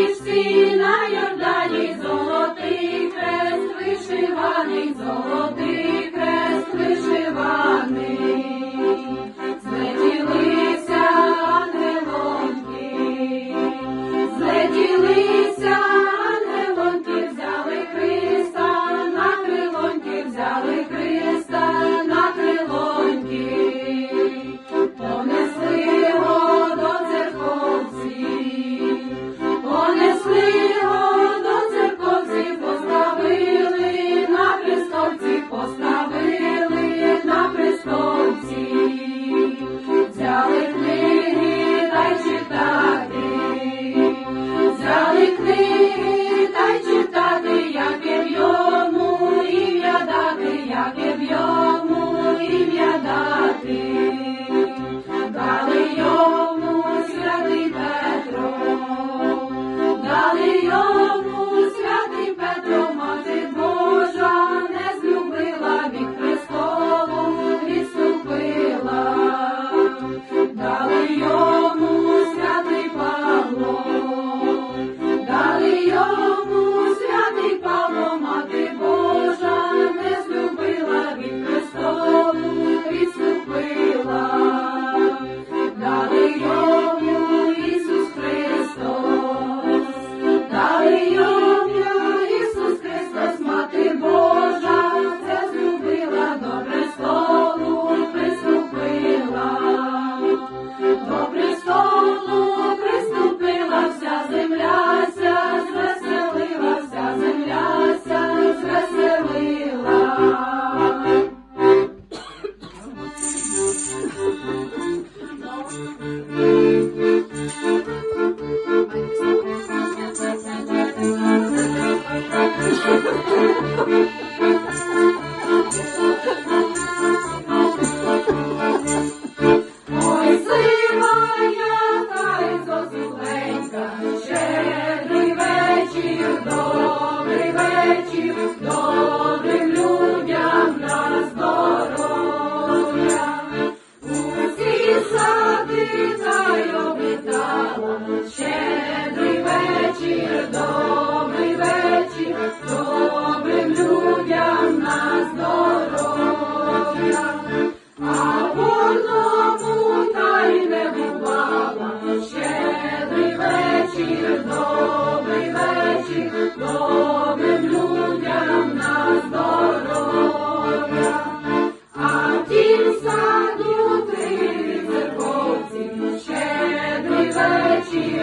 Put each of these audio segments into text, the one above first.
We see.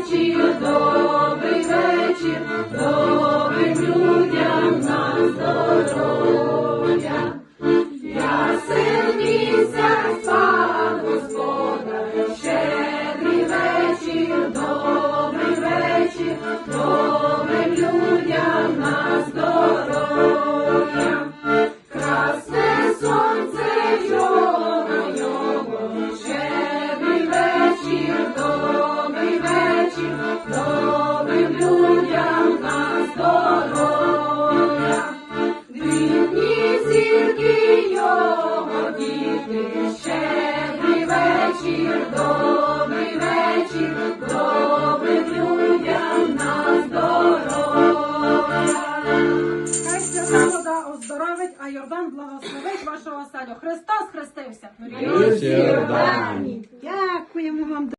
Nancy. добрим людям на здоров'я. Його діти, щедрий вечір, добрий вечір, добрим людям на здоров'я. Хай оздоровить, а Йордан благословить вашого садю. Христос хрестився. Дякуємо вам.